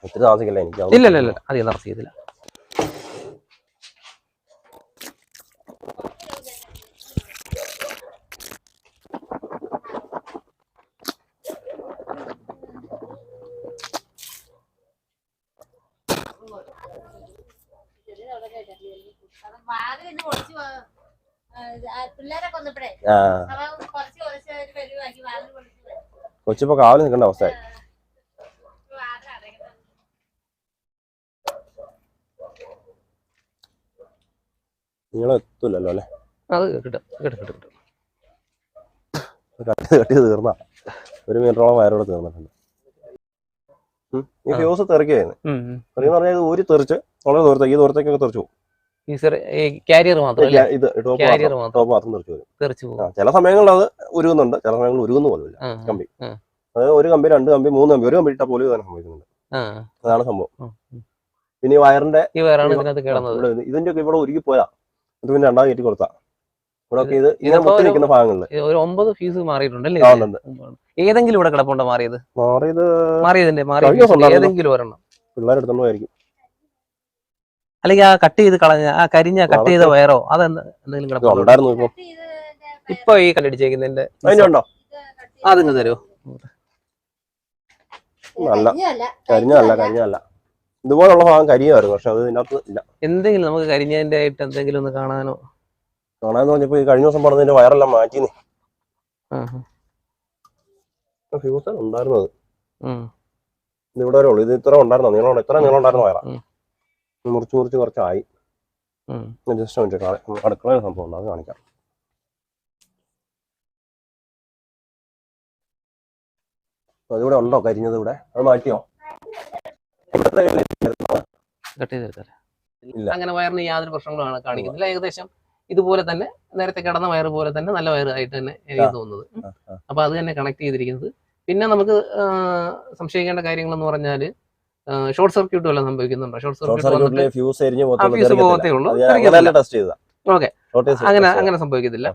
ഒത്തിരി താമസിക്കില്ല എനിക്ക് ഇല്ല ഇല്ല ഇല്ല അധികം നിറച്ച് ചെയ്തില്ല അത് വാതിൽ ഇന്ന് പൊളിച്ച് പോ- ആ, ആ പിള്ളേരെ കൊന്നപ്പോഴേ ആ അവൻ കുറച്ച് കുറച്ച് ഒരു പരിവാക്കി വാതിൽ പൊളിച്ച് പോയി. കൊച്ചിപ്പോ കാവൽ നിൽക്കേണ്ട അവസ്ഥ. നിങ്ങൾ എത്തൂലല്ലോ അല്ലെ അത് കിട്ടും കിട്ടും കിട്ടും കിട്ടും കട്ട് തീർന്ന ഒരു മീറ്ററോളം വയറോടെ തീർന്നിട്ടുണ്ട്. ഈ. ഫ്യൂസ് തെറിക്കായിരുന്നു. തെറിയെന്ന് പറഞ്ഞാൽ ഇത് ഊരി തെറിച്ച് വളരെ ദൂരത്തേക്ക് ഈ ദൂരത്തേക്കൊക്കെ തെറിച്ചു പോകും ഈ കാരിയർ മാത്രം ഇത് കാരിയർ മാത്രം തെറിച്ചു പോകും. ചില സമയങ്ങളിൽ അത് ഉരുകുന്നുണ്ട്. ചില സമയങ്ങളിൽ ഉരുകുന്ന പോലുമില്ല. കമ്പി. ഒരു കമ്പി രണ്ട് കമ്പി മൂന്ന് കമ്പി ഒരു കമ്പി ഇട്ടാൽ പോലും ഇതാണ് സംഭവിക്കുന്നുണ്ട്. ആ. അതാണ് സംഭവം. പിന്നെ ഈ വയറിന്റെ ഈ വയറാണ് ഇതിനകത്ത് കിടന്നത്. ഇതിന്റെ ഒക്കെ ഇവിടെ ഉരുകി പോയാ ഇത് പിന്നെ രണ്ടാമത് കയറ്റി കൊടുത്താ. ഇവിടെ ഒക്കെ ഇത് ഇങ്ങനെ ഇതിപ്പോ മുട്ടി ഒരു- നിൽക്കുന്ന ഭാഗങ്ങളിൽ ഒരു ഒമ്പത് ഫീസ് മാറിയിട്ടുണ്ട് അല്ലേ. ഏതെങ്കിലും ഇവിടെ കിടപ്പുണ്ടോ മാറിയത്? മാറിയത് മാറിയതിന്റെ മാറിയത്. ഏതെങ്കിലും ഒരെണ്ണം. പിള്ളേരെടുത്തോണ്ട് പോയിരിക്കും അല്ലെങ്കിൽ ആ കട്ട് ചെയ്ത് കളഞ്ഞ ആ കരിഞ്ഞ കട്ട് ചെയ്ത വയറോ അതെന്താ എന്തെങ്കിലും കിടപ്പുണ്ടോ ഉണ്ടായിരുന്നു ഇപ്പൊ. ഈ കണ്ടടിച്ചേക്കുന്നതിന്റെ അതിനുണ്ടോ അതിന് തരൂ. നല്ല കരിഞ്ഞല്ല. കരിഞ്ഞതല്ല ഇതുപോലുള്ള ഭാഗം കരിയായിരുന്നു പക്ഷെ അത് ഇതിനകത്ത് ഇല്ല. എന്തെങ്കിലും നമുക്ക് കരിഞ്ഞതിന്റെ ആയിട്ട് എന്തെങ്കിലും ഒന്ന് കാണാനോ? കാണാന്ന് പറഞ്ഞപ്പോ ഈ കഴിഞ്ഞ ദിവസം പറഞ്ഞതിന്റെ വയറെല്ലാം മാറ്റി ആ, ഫ്യൂസൺ ഉണ്ടായിരുന്നത്. ഇത് ഇവിടെ വരെ ഉള്ളു. ഇത് ഇത്ര ഉണ്ടായിരുന്നോ? നീളം ഇത്ര നീളം ഉണ്ടായിരുന്ന വയറാ. മുറിച്ച് മുറിച്ച് കുറച്ചായി. ജസ്റ്റ് വെച്ച് അടുക്കളയിൽ സംഭവം ഉണ്ട്. അത് കാണിക്കാം. അതിവിടെ ഉണ്ടോ കരിഞ്ഞത് ഇവിടെ? അത് മാറ്റിയോ? അങ്ങനെ വയറിന് യാതൊരു പ്രശ്നങ്ങളാണ് കാണിക്കുന്നില്ല ഏകദേശം ഇതുപോലെ തന്നെ നേരത്തെ കിടന്ന വയർ പോലെ തന്നെ നല്ല വയർ ആയിട്ട് തന്നെ എനിക്ക്. തോന്നുന്നത്. അപ്പൊ അത് തന്നെ കണക്ട് ചെയ്തിരിക്കുന്നത്. പിന്നെ നമുക്ക് സംശയിക്കേണ്ട കാര്യങ്ങൾ എന്ന് പറഞ്ഞാൽ ഷോർട്ട് സർക്യൂട്ട് വല്ലതും സംഭവിക്കുന്നുണ്ടോ? ഷോർട്ട് സർക്യൂട്ട് ഫ്യൂസ് പോകത്തേ ഉള്ളൂ. അങ്ങനെ ടെസ്റ്റ് ചെയ്താ. ഓക്കെ. അങ്ങനെ അങ്ങനെ സംഭവിക്കത്തില്ല.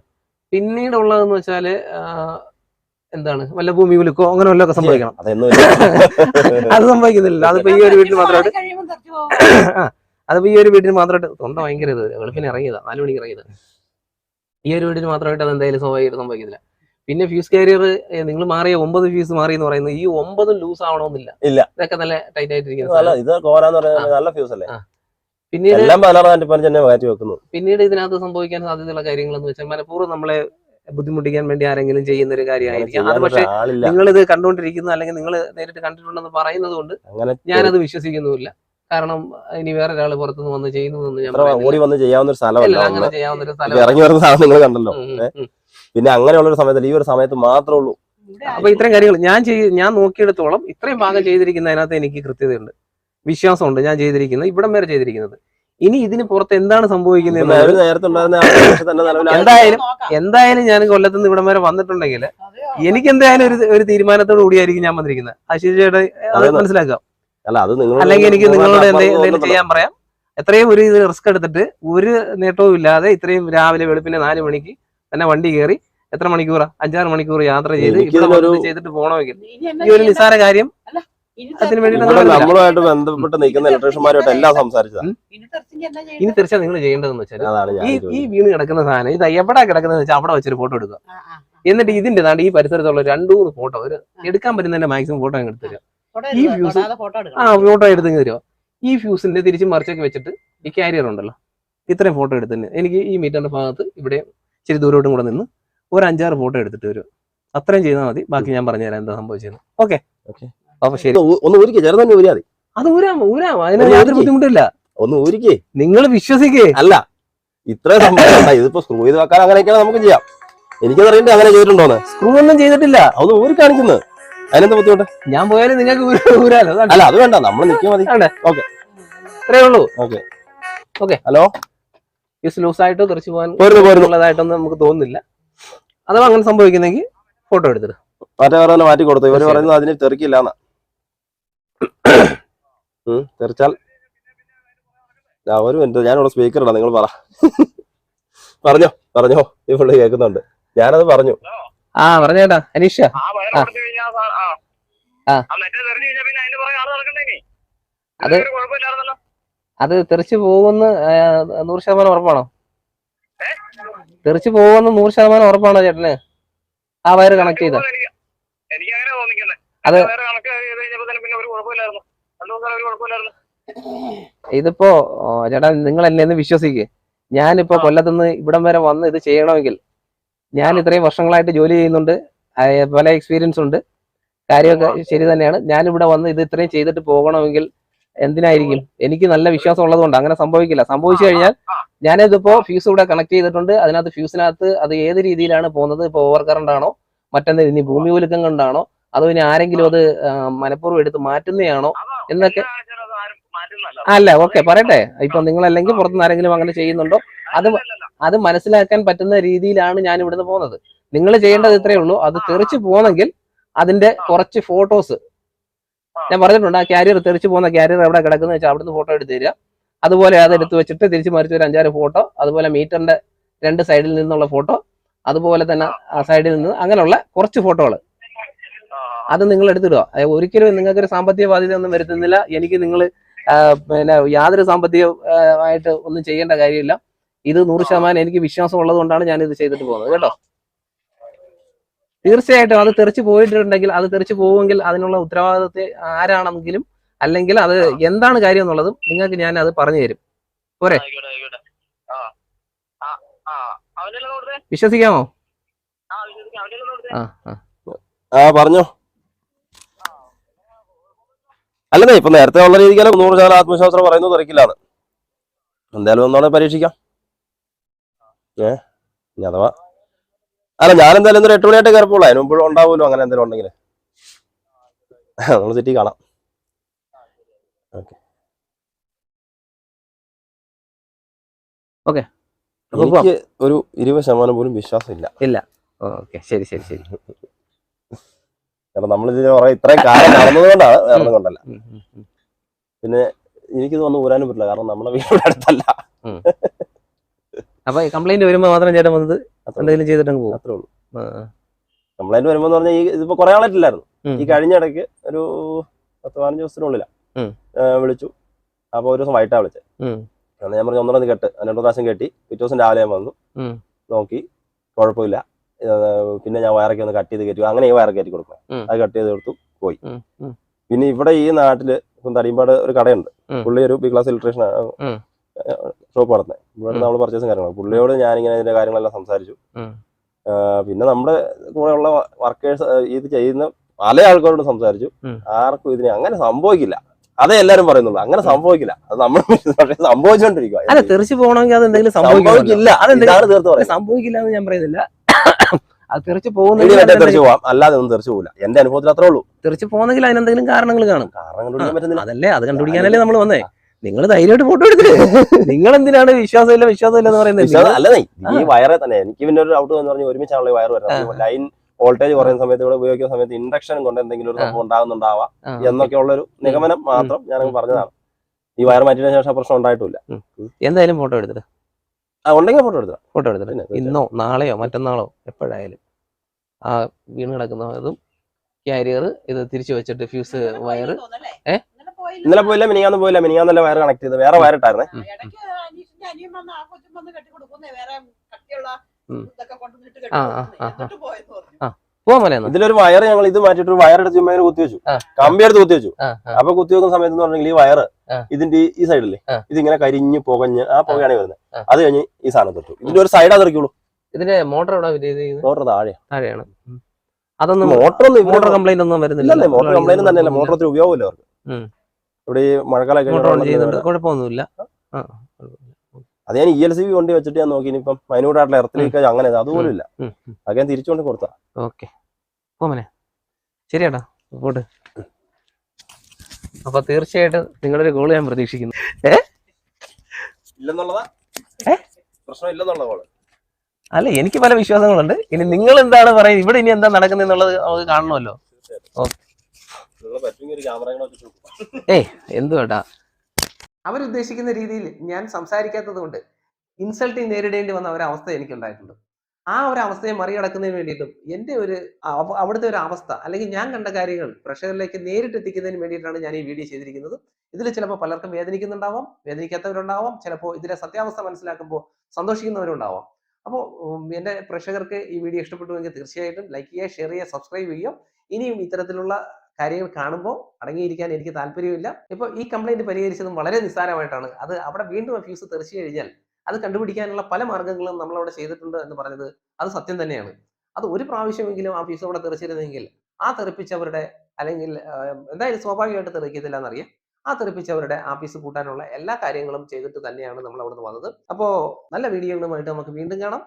പിന്നീട് ഉള്ളതെന്ന് വെച്ചാൽ എന്താണ്? വല്ല ഭൂമി വിളിക്കോ അങ്ങനെ വല്ലതൊക്കെ സംഭവിക്കണം. അതൊന്നും അത് സംഭവിക്കുന്നില്ല അതിപ്പോ ഈ ഒരു വീട്ടിൽ മാത്രമായിട്ട് അതിപ്പോ ഈ ഒരു വീട്ടിൽ മാത്രമായിട്ട് തൊണ്ട ഭയങ്കര ഇത് വെളുപ്പിന് ഇറങ്ങിയതാ നാലു മണിക്ക് ഇറങ്ങിയതാ. ഈ ഒരു വീട്ടിൽ മാത്രമായിട്ട് അത് എന്തായാലും സ്വാഭാവികമായിട്ട് സംഭവിക്കുന്നില്ല പിന്നെ ഫ്യൂസ് കാരിയർ നിങ്ങൾ മാറിയ ഒമ്പത് ഫ്യൂസ് മാറി എന്ന് പറയുന്നത് ഈ ഒമ്പതും ലൂസ് ആവണമെന്നില്ല. ഇല്ല. ഇതൊക്കെ നല്ല ടൈറ്റ് ആയിട്ടിരിക്കുന്നത് ഇത് കോരാന്ന് നല്ല ഫ്യൂസ് അല്ലേ. പിന്നീട് ഇതിനകത്ത് സംഭവിക്കാൻ സാധ്യതയുള്ള കാര്യങ്ങളെന്ന് വെച്ചാൽ മനഃപൂർവം നമ്മളെ ബുദ്ധിമുട്ടിക്കാൻ വേണ്ടി ആരെങ്കിലും ചെയ്യുന്ന ഒരു കാര്യമായിരിക്കും അത് പക്ഷേ നിങ്ങൾ ഇത് കണ്ടുകൊണ്ടിരിക്കുന്നു അല്ലെങ്കിൽ നിങ്ങൾ നേരിട്ട് കണ്ടിട്ടുണ്ടെന്ന് പറയുന്നത് കൊണ്ട് ഞാനത് വിശ്വസിക്കുന്നുമില്ല. കാരണം ഇനി വേറെ ഒരാൾ പുറത്തുനിന്ന് വന്ന് ചെയ്യുന്നു അങ്ങനെ ചെയ്യാവുന്ന ഒരു സ്ഥലം ഇറങ്ങി വരുന്ന സാധനം നിങ്ങൾ കണ്ടല്ലോ. പിന്നെ അങ്ങനെയുള്ള ഒരു സമയത്ത് ഈ ഒരു സമയത്ത് മാത്രമേ ഉള്ളൂ. അപ്പൊ ഇത്രയും കാര്യങ്ങൾ ഞാൻ ചെയ് ഞാൻ നോക്കിയെടുത്തോളം ഇത്രയും ഭാഗം ചെയ്തിരിക്കുന്നതിനകത്ത് എനിക്ക് കൃത്യതയുണ്ട്. വിശ്വാസമുണ്ട് ഞാൻ ചെയ്തിരിക്കുന്നത് ഇവിടം വരെ ചെയ്തിരിക്കുന്നത്. ഇനി ഇതിന് പുറത്ത് എന്താണ് സംഭവിക്കുന്നത് എന്തായാലും എന്തായാലും ഞാൻ കൊല്ലത്ത് നിന്ന് ഇവിടം വരെ വന്നിട്ടുണ്ടെങ്കിൽ എനിക്ക് എന്തായാലും ഒരു ഒരു തീരുമാനത്തോടു കൂടിയായിരിക്കും ഞാൻ വന്നിരിക്കുന്നത്. ആശിഷയുടെ അത് അതെ. മനസ്സിലാക്കാം. അല്ല അത് നിങ്ങൾ അല്ലെങ്കിൽ എനിക്ക് നിങ്ങളോട് എന്തെ- എന്തെങ്കിലും ചെയ്യാൻ പറയാം. എത്രയും ഒരു ഇത് റിസ്ക് എടുത്തിട്ട് ഒരു നേട്ടവും ഇല്ലാതെ ഇത്രയും രാവിലെ വെളുപ്പിന് നാല് മണിക്ക് തന്നെ വണ്ടി കയറി എത്ര മണിക്കൂറാ? അഞ്ചാറ് മണിക്കൂർ യാത്ര ചെയ്ത് ഇവിടെ ചെയ്തിട്ട് പോകണമെങ്കിൽ ഈ ഒരു? നിസ്സാര കാര്യം അതിന് വേണ്ടി നമ്മളുമായിട്ട് ബന്ധപ്പെട്ട് നിൽക്കുന്ന ഇലക്ട്രീഷ്യന്മാരുമായിട്ട് എല്ലാം സംസാരിച്ചതാണ് ഇനി? തീർച്ചയായും നിങ്ങൾ ചെയ്യേണ്ടതെന്ന് വെച്ചാൽ ഈ ഈ വീണ് കിടക്കുന്ന സാധനം ഇത് എവിടെ കിടക്കുന്നത് വെച്ചാൽ അവിടെ വെച്ചൊരു ഫോട്ടോ എടുക്കുക. എന്നിട്ട് ഇതിന്റെ നാട് ഈ പരിസരത്തുള്ള രണ്ടു മൂന്ന് ഫോട്ടോ ഒരു എടുക്കാൻ പറ്റുന്നതിന്റെ മാക്സിമം ഫോട്ടോ അങ്ങ് എടുത്തു ഈ എടുക്കണം. ആ ഫോട്ടോ എടുത്തു തരുമോ ഈ ഫ്യൂസിന്റെ തിരിച്ച് മറിച്ചൊക്കെ വെച്ചിട്ട് ഈ കാരിയർ ഉണ്ടല്ലോ ഇത്രയും ഫോട്ടോ എടുത്തിന് എനിക്ക് ഈ മീറ്ററിന്റെ ഭാഗത്ത് ഇവിടെ ഇച്ചിരി ദൂരോട്ടും കൂടെ നിന്ന് ഒരു അഞ്ചാറ് ഫോട്ടോ എടുത്തിട്ട് വരും. അത്രയും ചെയ്താൽ മതി. ബാക്കി ഞാൻ പറഞ്ഞുതരാം എന്താ സംഭവിച്ചത് ഓക്കെ. അപ്പൊ ശരി. ഒന്ന് ഊരിക്കേ. ചെറുതന്നെ ഊരിയാ മതി. അത് ഊരാം ഊരാം. അതിന് യാതൊരു ബുദ്ധിമുട്ടില്ല. ഒന്ന് ഊരിക്കേ. നിങ്ങൾ വിശ്വസിക്കേ. അല്ല ഇത്ര സംഭവം ഇതിപ്പോ സ്ക്രൂ ചെയ്ത് വെക്കാൻ അങ്ങനെയൊക്കെയാണ് നമുക്ക് ചെയ്യാം. എനിക്കതറിയണ്ടേ അങ്ങനെ ചെയ്തിട്ടുണ്ടോന്ന്? സ്ക്രൂ ഒന്നും ചെയ്തിട്ടില്ല. അത് ഊരി കാണിക്കുന്നത് അതിനെന്താ ബുദ്ധിമുട്ട്? ഞാൻ പോയാലും നിങ്ങൾക്ക് ഊരാലോ. അല്ല അത് വേണ്ട. നമ്മൾ നിൽക്കിയാൽ മതി. ഓക്കെ. അത്രേ ഉള്ളൂ. ഓക്കെ. ഓക്കെ. ഹലോ? ഫീസ് ആയിട്ട് തെറിച്ചു പോകാൻ ഉള്ളതായിട്ടൊന്നും നമുക്ക് തോന്നുന്നില്ല. അഥവാ അങ്ങനെ സംഭവിക്കുന്നെങ്കിൽ ഫോട്ടോ എടുത്തിട്ട് മറ്റേ കൊടുത്തു. ഇവർ പറയുന്നത് അതിന് തെറിക്കില്ല തെറിച്ചാൽ ഒരു മിനിറ്റ്. ഞാനിവിടെ സ്പീക്കർ ഇടാം. നിങ്ങൾ പറ. പറഞ്ഞോ പറഞ്ഞോ. ഈ പുള്ളി കേൾക്കുന്നുണ്ട്. ഞാനത് പറഞ്ഞു. ആ പറഞ്ഞേട്ടാ അനീഷ? അത് അത് തെറിച്ചു പോകുമെന്ന് നൂറ് ശതമാനം ഉറപ്പാണോ? തെറിച്ചു പോകുമെന്ന് നൂറ് ശതമാനം ഉറപ്പാണോ ചേട്ടന്? ആ വയർ കണക്ട് ചെയ്ത. അത് ഇതിപ്പോ ചേട്ടാ നിങ്ങൾ എന്നെ ഒന്ന് വിശ്വസിക്ക്. ഞാനിപ്പോ. കൊല്ലത്തുനിന്ന് ഇവിടം വരെ വന്ന് ഇത് ചെയ്യണമെങ്കിൽ ഞാൻ ഇത്രയും വർഷങ്ങളായിട്ട് ജോലി ചെയ്യുന്നുണ്ട്. പല എക്സ്പീരിയൻസ് ഉണ്ട്. കാര്യമൊക്കെ ശരി തന്നെയാണ്. ഞാൻ ഇവിടെ വന്ന് ഇത് ഇത്രയും ചെയ്തിട്ട് പോകണമെങ്കിൽ എന്തിനായിരിക്കും? എനിക്ക് നല്ല വിശ്വാസം ഉള്ളതുകൊണ്ട് അങ്ങനെ സംഭവിക്കില്ല. സംഭവിച്ചു കഴിഞ്ഞാൽ ഞാനിതിപ്പോ ഫ്യൂസ് ഇവിടെ കണക്ട് ചെയ്തിട്ടുണ്ട്. അതിനകത്ത് ഫ്യൂസിനകത്ത് അത് ഏത് രീതിയിലാണ് പോകുന്നത്? ഇപ്പൊ ഓവർ കറണ്ട് ആണോ? മറ്റെന്തെങ്കിലും ഇനി ഭൂമി ഒലുക്കം കൊണ്ടാണോ? അതോ ഇനി ആരെങ്കിലും അത് മനഃപൂർവം എടുത്ത് മാറ്റുന്നതാണോ എന്നൊക്കെ അല്ല ഓക്കെ പറയട്ടെ. ഇപ്പൊ നിങ്ങൾ അല്ലെങ്കിൽ പുറത്തുനിന്ന് ആരെങ്കിലും അങ്ങനെ ചെയ്യുന്നുണ്ടോ? അത് അത് മനസ്സിലാക്കാൻ പറ്റുന്ന രീതിയിലാണ് ഞാൻ ഇവിടുന്ന് പോകുന്നത്. നിങ്ങൾ ചെയ്യേണ്ടത് ഇത്രയേ ഉള്ളൂ. അത് തെറിച്ച് പോകണമെങ്കിൽ അതിന്റെ കുറച്ച് ഫോട്ടോസ് ഞാൻ പറഞ്ഞിട്ടുണ്ട് ആ ക്യാരിയർ തെറിച്ച് പോകുന്ന ക്യാരിയർ എവിടെ കിടക്കുന്ന വെച്ചാൽ അവിടുന്ന് ഫോട്ടോ എടുത്ത് തരിക. അതുപോലെ അത് എടുത്ത് വെച്ചിട്ട് തിരിച്ച് മറിച്ച് ഒരു അഞ്ചാറ് ഫോട്ടോ അതുപോലെ മീറ്ററിന്റെ രണ്ട് സൈഡിൽ നിന്നുള്ള ഫോട്ടോ അതുപോലെ തന്നെ ആ സൈഡിൽ നിന്ന് അങ്ങനെയുള്ള കുറച്ച് ഫോട്ടോകൾ അത് നിങ്ങൾ എടുത്തിടുക. ഒരിക്കലും നിങ്ങൾക്ക് ഒരു സാമ്പത്തിക ബാധ്യത ഒന്നും വരുത്തുന്നില്ല. എനിക്ക് നിങ്ങൾ പിന്നെ യാതൊരു സാമ്പത്തികമായിട്ട് ആയിട്ട് ഒന്നും ചെയ്യേണ്ട കാര്യമില്ല. ഇത് നൂറ് ശതമാനം എനിക്ക് വിശ്വാസം ഉള്ളത് കൊണ്ടാണ് ഞാൻ ഇത് ചെയ്തിട്ട് പോകുന്നത്. കേട്ടോ? തീർച്ചയായിട്ടും അത് തെറിച്ച് പോയിട്ടുണ്ടെങ്കിൽ അത് തെറിച്ച് പോവുമെങ്കിൽ അതിനുള്ള ഉത്തരവാദിത്വത്തെ ആരാണെങ്കിലും അല്ലെങ്കിൽ അത് എന്താണ് കാര്യം എന്നുള്ളതും നിങ്ങൾക്ക് ഞാൻ അത് പറഞ്ഞു തരും. പോരെ? വിശ്വസിക്കാമോ? ആ വിശ്വസിക്കാം. അവനെല്ലാം കൊടുത്തേ ആ ആ. ആ പറഞ്ഞോ. അല്ലെന്നേ ഇപ്പൊ നേരത്തെ ഉള്ള രീതിക്കല്ല നൂറ് ശതമാനം ആത്മവിശ്വാസം പറയുന്നത് തെറിക്കില്ലാന്ന് എന്തായാലും ഒന്നോടെ പരീക്ഷിക്കാം. ഏ? ഇനി അഥവാ അല്ല ഞാൻ എന്തായാലും ഇന്നൊരു എട്ട് മണിയായിട്ട് കയറിപ്പോളൂ അതിന് മുമ്പ് ഉണ്ടാവുമല്ലോ അങ്ങനെ എന്തെങ്കിലും ഉണ്ടെങ്കിൽ നമ്മൾ സിറ്റി കാണാം. ഓക്കെ. എനിക്ക് ഒരു ഇരുപത് ശതമാനം പോലും വിശ്വാസം ഇല്ല. ഓക്കെ. ശരി ശരി ശരി. കാരണം നമ്മൾ ഇതിന് പറയാം ഇത്രയും കാലം നടന്നതുകൊണ്ടാണ് വേറെ പിന്നെ കൊണ്ടല്ല. എനിക്കിത് വന്ന് ഊരാനും പറ്റില്ല. കാരണം നമ്മുടെ വീടിന്റെ അടുത്തല്ല അപ്പൊ കംപ്ലൈന്റ് വരുമ്പോ മാത്രം ചേട്ടൻ വന്നത്. എന്തെങ്കിലും ചെയ്തിട്ടങ്ങ് പോകും. അത്രേ ഉള്ളൂ. കംപ്ലൈന്റ് വരുമ്പോ പറഞ്ഞാൽ ഈ ഇതിപ്പോ കുറെ ആളായിട്ടില്ലായിരുന്നു. ഈ കഴിഞ്ഞ ഇടയ്ക്ക് ഒരു പത്ത് പതിനഞ്ച് ദിവസത്തിനുള്ളിലാ. വിളിച്ചു. അപ്പൊ ഒരു ദിവസം വൈകിട്ടാ വിളിച്ചത്. അന്ന് ഞാൻ പറഞ്ഞു ഒന്നര കെട്ട്. രണ്ടു പ്രാവശ്യം കെട്ടി. പിറ്റേ ദിവസം രാവിലെ ഞാൻ വന്നു. നോക്കി. കുഴപ്പമില്ല. പിന്നെ ഞാൻ വയറൊക്കെ ഒന്ന് കട്ട് ചെയ്ത് കയറ്റി. അങ്ങനെ ഈ വയറൊക്കെ കയറ്റി കൊടുക്കണം അത് കട്ട് ചെയ്ത് കൊടുത്തു. പോയി. പിന്നെ ഇവിടെ ഈ നാട്ടിൽ ഇപ്പം തടിയമ്പാട് ഒരു കടയുണ്ട്. പുള്ളി ഒരു ബി ക്ലാസ് ഇലക്ട്രീഷൻ ഉം. ഷോപ്പ് നടത്തുന്നത് ഇവിടെ. നമ്മൾ പർച്ചേസും കാര്യങ്ങളും. പുള്ളിയോട് ഞാനിങ്ങനെ ഇതിന്റെ കാര്യങ്ങളെല്ലാം സംസാരിച്ചു. പിന്നെ നമ്മുടെ കൂടെയുള്ള വർക്കേഴ്സ് ഇത് ചെയ്യുന്ന പല ആൾക്കാരോട് സംസാരിച്ചു. ആർക്കും ഇതിനെ അങ്ങനെ സംഭവിക്കില്ല. അതേ എല്ലാരും പറയുന്നുള്ളൂ. അങ്ങനെ സംഭവിക്കില്ല. അത് നമ്മൾ പക്ഷേ സംഭവിച്ചുകൊണ്ടിരിക്കുക അല്ല തെറിച്ച് പോകണമെങ്കിൽ അത് എന്തെങ്കിലും സംഭവിക്കില്ല. അതെന്തെങ്കിലും തീർത്ത് പറയാം സംഭവിക്കില്ല എന്ന് ഞാൻ പറയുന്നില്ല. അത് തിരിച്ചു പോകുന്നില്ല പോകുന്നെങ്കിൽ പോവാം. അല്ലാതെ ഒന്നും തിരിച്ചു പോകില്ല എന്റെ അനുഭവത്തിൽ അത്രേ ഉള്ളൂ. തിരിച്ചു പോകുന്നെങ്കിൽ അതിനെന്തെങ്കിലും കാരണങ്ങൾ കാണും. കാരണങ്ങൾ അതല്ലേ? അത് കണ്ടുപിടിക്കാനല്ലേ നമ്മൾ വന്നേ. നിങ്ങൾ ധൈര്യമായിട്ട് ഫോട്ടോ എടുത്തില്ലേ നിങ്ങൾ എന്തിനാണ് വിശ്വാസമില്ല വിശ്വാസമില്ല എന്ന് പറയുന്നത്? അല്ലേ ഈ വയറെ തന്നെ. എനിക്ക് പിന്നെ ഒരു ഡൗട്ട് എന്ന് പറഞ്ഞാൽ ഒരുമിച്ചാണല്ലോ വയറ് വയർ വരുന്നത് ലൈൻ വോൾട്ടേജ് കുറയുന്ന സമയത്ത് ഇവിടെ ഉപയോഗിക്കുന്ന സമയത്ത് ഇൻഡക്ഷൻ കൊണ്ട് എന്തെങ്കിലും ഒരു. സംഭവം ഉണ്ടാകുന്നുണ്ടാവാം എന്നൊക്കെ എന്നൊക്കെ ഉള്ളൊരു നിഗമനം മാത്രം ഞാൻ പറഞ്ഞതാണ്. ഈ വയർ മാറ്റിയതിനു ശേഷം പ്രശ്നം ഉണ്ടായിട്ടില്ല. എന്തായാലും ഫോട്ടോ എടുത്തിട്ട്? ആ ഉണ്ടെങ്കിൽ ഫോട്ടോ എടുത്തു ഫോട്ടോ എടുത്തിട്ട്. ഇന്നോ നാളെയോ മറ്റന്നാളോ എപ്പോഴായാലും ആ വീണ് കിടക്കുന്ന ഇതും ക്യാരിയർ ഇത് തിരിച്ചു വെച്ചിട്ട് ഫ്യൂസ് വയർ ഏ? ഇന്നലെ പോയില്ല മിനിങ്ങാന്ന് പോയില്ല. മിനിങ്ങാന്നല്ല വയർ കണക്ട് ചെയ്ത് വേറെ വയർ ഇട്ടായിരുന്നേ. ഇതിലൊരു വയർ ഞങ്ങൾ ഇത് മാറ്റിട്ട് ഒരു വയർ എടുത്ത് ചുമ്മാ കുത്തി വെച്ചു. കമ്പി എടുത്ത് കുത്തി വെച്ചു. അപ്പൊ കുത്തി വെക്കുന്ന സമയത്ത് എന്ന് പറഞ്ഞെങ്കിൽ ഈ വയർ ഇതിന്റെ ഈ- സൈഡില്ലേ. ഇതിങ്ങനെ കരിഞ്ഞ് പുകഞ്ഞ് ആ പുകയാണ് വരുന്നത്. അത് കഴിഞ്ഞ് ഈ സാധനം തൊട്ടു ഇതിന്റെ ഒരു സൈഡ് അതെറിക്കുള്ളൂ ഇതിന്റെ മോട്ടർ മോട്ടർ താഴെ താഴെയാണ്. അതൊന്നും മോട്ടർ ഒന്നും മോട്ടർ കംപ്ലൈന്റ് ഒന്നും വരുന്നില്ല മോട്ടർ കംപ്ലൈന്റ് തന്നെയല്ല. മോട്ടർ ഒത്തിരി ഉപയോഗമില്ല അവർക്ക്. ഇവിടെ ഈ മഴക്കാലം ചെയ്യുന്നുണ്ട്. കുഴപ്പമൊന്നുമില്ല. അത് ഞാൻ ഇ എൽ സി ബി കൊണ്ടി വെച്ചിട്ട് ഞാൻ നോക്കി. ഇനിയിപ്പം അതിനോടായിട്ടുള്ള ഇറത്തിലേക്ക് അങ്ങനെ അതുപോലും ഇല്ല. അത് ഞാൻ തിരിച്ചുകൊണ്ട് കൊടുത്ത. ഓക്കെ. പോമനെ ശരിയാടാ. പോട്ട്. അപ്പൊ തീർച്ചയായിട്ടും നിങ്ങളൊരു ഗോൾ ഞാൻ പ്രതീക്ഷിക്കുന്നു. ഇല്ലെന്നുള്ളതാ? ഏ? പ്രശ്നം ഇല്ലെന്നുള്ള കോൾ അല്ല എനിക്ക് പല വിശ്വാസങ്ങളുണ്ട്. ഇനി നിങ്ങൾ എന്താണ് പറയുന്നത്? ഇവിടെ ഇനി എന്താ നടക്കുന്നത് എന്നുള്ളത് നമുക്ക് കാണണമല്ലോ. നിങ്ങൾ പറ്റുമെങ്കിൽ ഒരു ക്യാമറ വെച്ചിട്ട് ഏയ് എന്തുവേട്ടാ അവരുദ്ദേശിക്കുന്ന രീതിയിൽ ഞാൻ സംസാരിക്കാത്തത് കൊണ്ട് ഇൻസൾട്ടിങ് നേരിടേണ്ടി വന്ന ഒരവസ്ഥ എനിക്കുണ്ടായിട്ടുണ്ട്. ആ ഒരു അവസ്ഥയെ മറികടക്കുന്നതിന് വേണ്ടിയിട്ടും എന്റെ ഒരു അവ- അവിടുത്തെ ഒരു അവസ്ഥ അല്ലെങ്കിൽ ഞാൻ കണ്ട കാര്യങ്ങൾ പ്രേക്ഷകരിലേക്ക് നേരിട്ട് എത്തിക്കുന്നതിന് വേണ്ടിയിട്ടാണ് ഞാൻ ഈ വീഡിയോ ചെയ്തിരിക്കുന്നത്. ഇതിൽ ചിലപ്പോൾ പലർക്കും വേദനിക്കുന്നുണ്ടാവാം വേദനിക്കാത്തവരുണ്ടാവാം ചിലപ്പോൾ ഇതിലെ സത്യാവസ്ഥ മനസ്സിലാക്കുമ്പോൾ സന്തോഷിക്കുന്നവരുണ്ടാവാം. അപ്പോൾ എന്റെ പ്രേക്ഷകർക്ക് ഈ വീഡിയോ ഇഷ്ടപ്പെട്ടുവെങ്കിൽ തീർച്ചയായിട്ടും ലൈക്ക് ചെയ്യുക ഷെയർ ചെയ്യുക സബ്സ്ക്രൈബ് ചെയ്യുക. ഇനിയും ഇത്തരത്തിലുള്ള കാര്യങ്ങൾ കാണുമ്പോൾ അടങ്ങിയിരിക്കാൻ എനിക്ക് താല്പര്യമില്ല. ഇപ്പോൾ ഈ കംപ്ലൈന്റ് പരിഹരിച്ചതും വളരെ നിസ്സാരമായിട്ടാണ്. അത് അവിടെ വീണ്ടും ഫ്യൂസ് തെറിച്ചു കഴിഞ്ഞാൽ അത് കണ്ടുപിടിക്കാനുള്ള പല മാർഗങ്ങളും നമ്മൾ അവിടെ ചെയ്തിട്ടുണ്ട് എന്ന് പറഞ്ഞത് അത് സത്യം തന്നെയാണ്. അത് ഒരു പ്രാവശ്യമെങ്കിലും ആ ഫ്യൂസ് അവിടെ തെറിച്ചിരുന്നെങ്കിൽ ആ തെറിപ്പിച്ചവരുടെ അല്ലെങ്കിൽ എന്തായാലും സ്വാഭാവികമായിട്ട് തെറിക്കത്തില്ല എന്നറിയാം. ആ തെറിപ്പിച്ചവരുടെ ആഫീസ് കൂട്ടാനുള്ള എല്ലാ കാര്യങ്ങളും ചെയ്തിട്ട് തന്നെയാണ് നമ്മൾ അവിടെ നിന്ന് വന്നത്. അപ്പോൾ നല്ല വീഡിയോകളുമായിട്ട് നമുക്ക് വീണ്ടും കാണാം.